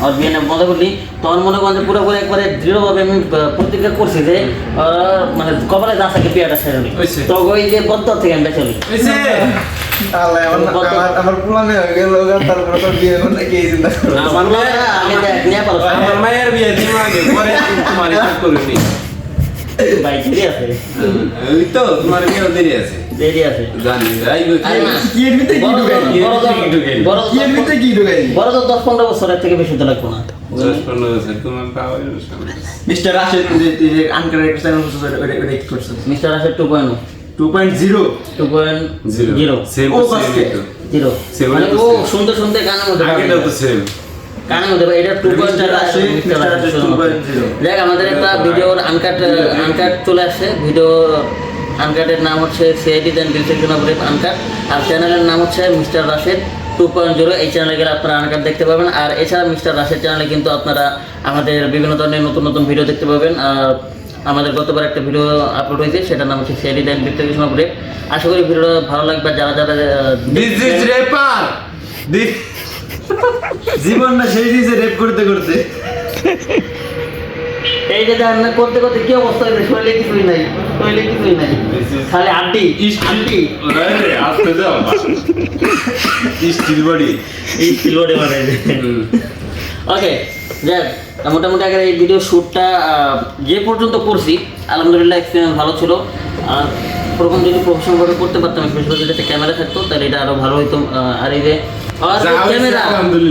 আর বিয়ে মনে মজা করলি তখন মনে করেন পুরোপুরি একবারে দৃঢ়ভাবে আমি প্রতিজ্ঞা করছি যে মানে কপালে যা থাকে বিয়েটা সেরে নি। তো ওই যে বদ্ধ থেকে আমি বেঁচে আমার- করবে? মায়ের বিয়ে দিন আগে পরে তোমার করিনি ভাই দেরি আছে ওই তো তোমার বিয়ে দেরি আছে দেরি আছে জানি যাই হোক, আরে না। কি এর ভিতরে কি ঢুকাই? বড় কি ঢুকাই? বড় কি এর ভিতরে কি ঢুকাই? বড় তো দশ পনেরো বছরের থেকে বেশি তো লাগবো না দশ পনেরো বছর তোমার পাওয়া যাবে সামনে। মিস্টার রাশেদ যে আনকারের চ্যানেল করছে? Mister point 2.0 two point zero zero same same zero মানে to ও সুন্দর সুন্দর গানের মধ্যে তো সেম কানের মধ্যে এটা two point Mr. Rashid, Mr. Rashid 2.0 দেখ আমাদের একটা ভিডিওর আনকাট আনকাট চলে আসছে ভিডিও আনকাটের নাম হচ্ছে CID then dissection of rape uncut আর চ্যানেলের নাম হচ্ছে mister Rashed two point zero এই চ্যানেলে গেলে আপনারা আনকাট দেখতে পাবেন। আর এছাড়া মিস্টার রাশেদ চ্যানেলে কিন্তু আপনারা আমাদের বিভিন্ন ধরনের নতুন নতুন ভিডিও দেখতে পাবেন। আর আমাদের গতবার একটা ভিডিও আপলোড হয়েছে সেটার নাম হচ্ছে CID then dissection of rape আশা করি ভিডিওটা ভালো লাগবে। যারা যারা দিস ইজ রেপার দিস জীবন না সেই দিয়েছে রেপ করতে করতে। এই যে রান্না করতে করতে কি অবস্থা হয়েছে শরীরে কিছুই নাই শরীরে কিছুই নাই। খালি আড্ডি আড্ডি আসতে দাও স্টিল বডি এই সিলভারে বানাইছে ওকে যাক মোটামুটি আগে এই ভিডিও শ্যুটটা যে পর্যন্ত করছি আলহামদুলিল্লাহ এক্সপিরিয়েন্স ভালো ছিল। আর প্রথম যদি প্রফেশনালভাবে করতে পারতাম যদি একটা ক্যামেরা থাকতো তাহলে এটা আরও ভালো হইতো। আর এই যে আর ক্যামেরা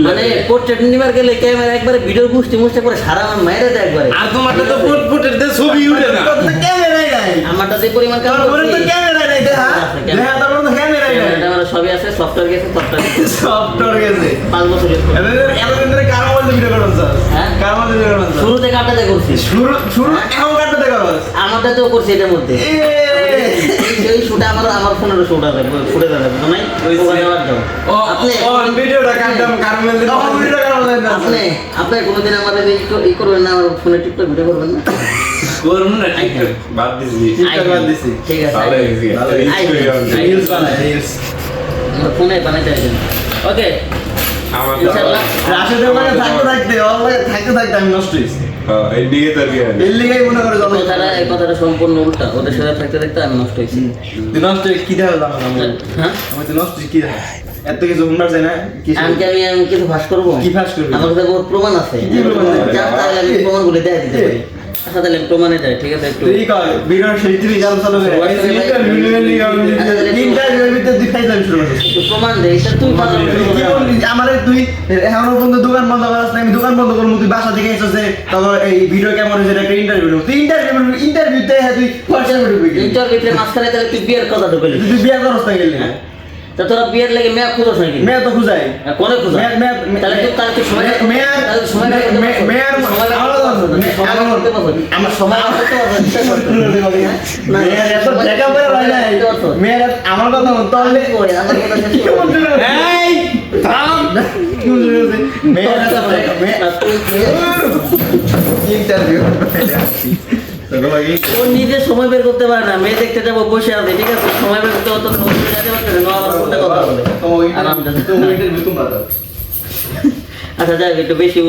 মানে পোর্ট্রেট নিবার গেলে ক্যামেরা একবারে ভিডিও মুষ্টি মুষ্টি করে সারা আমার মায়েরা দেয় একবারে। আর তোমারটা তো ফুট ফুটের দিয়ে ছবি উঠে না। ক্যামেরাই নাই। আমারটা যে পরিমাণ কাজ তোর তো করছি, নাই দেখা? দেখা তোর তো ক্যামেরাই নাই। ক্যামেরা সবই আছে সফটওয়্যার গেছে সফটওয়্যার সফটওয়্যার গেছে। পাঁচ বছর করছি। এতদিন এতদিন ধরে কার মধ্যে ভিডিও করছ হ্যাঁ? কার মধ্যে ভিডিও করছ। শুরু শুরু শুরু এখন কাটতে করছ আমারটা তো করছি এটার মধ্যে। শুটে আমার আমার ফোনের শুট আছে ফুটে যাবে তো নাই? ওই ওখানে সে- বাদ দাও ও আপনি ও ভিডিওটা কাটতাম কারমেল দিন তখন ভিডিও করার মধ্যে না। আপনি আপনি কোনোদিন আমাদের এই ই- ই করবেন না আমার ফোনে টিকটক ভিডিও করবেন না? করুন না টিকটক বাদ দিছি টিকটক বাদ দিছি। ঠিক আছে ভালো হয়েছে রিলস বানায় রিলস আমার ফোনে বানাইতে আসবেন ওকে। আমার ইনশাআল্লাহ। রাশেদের মানে থাকতে থাকতে ওর থাকতে থাকতে আমি নষ্ট হয়েছি। হ্যাঁ, কথাটা এই কথাটা সম্পূর্ণ উল্টা। ওদের সাথে থাকতে থাকতে আমি নষ্ট হয়েছি। নষ্ট হয়ে কি দেখা হ্যাঁ? আমি তো নষ্ট হয়ে কি দেখা? এত কিছু হুন্ডার চাই না আমি কি আমি আমি কিছু ভাস করব? কি ফাঁস করব? আমার কাছে প্রমাণ আছে। প্রমাণ দিতে পারি। আচ্ছা তাহলে প্রমাণে যাই ঠিক আছে একটু। গান চালু করে আচ্ছা, ইন্টারভিউ ভিতরে তুই খাই শুরু একটু প্রমাণ দে এটা তুই কথা তুই কি বললি? আমারে তুই এখনও পর্যন্ত দোকান বন্ধ করাস না আমি দোকান বন্ধ করব তুই বাসা থেকে যে এই ভিডিও কেমন হয়েছে একটা ইন্টারভিউ তুই ইন্টারভিউ ইন্টারভিউতে হ্যাঁ তুই ফার্স্ট ঢুকবি? ইন্টারভিউতে মাঝখানে তাহলে তুই বিয়ের কথা ঢুকলি তুই বিয়ে করস না গেলি। তা তোরা বিয়ের লাগে মেয়া খুঁজোস নাকি মেয়ে তো খুঁজাই কোনে খুঁজো? মেয়ে- মেয়ে- তাহলে তুই সময় মেয়ে- সময়? মেয়ের- আমার সময় মেয়ের এত দেখা পড়ে রয়? মেয়ের আমার কথা তাহলে? এই থাম? মেয়ের এত ইন্টারভিউ। ও নিজে সময় বের করতে পারে না। মেয়ে দেখতে যাব বসে আছে ঠিক আছে? সময় বের করতে অত যেতে আচ্ছা যাই একটু বেশি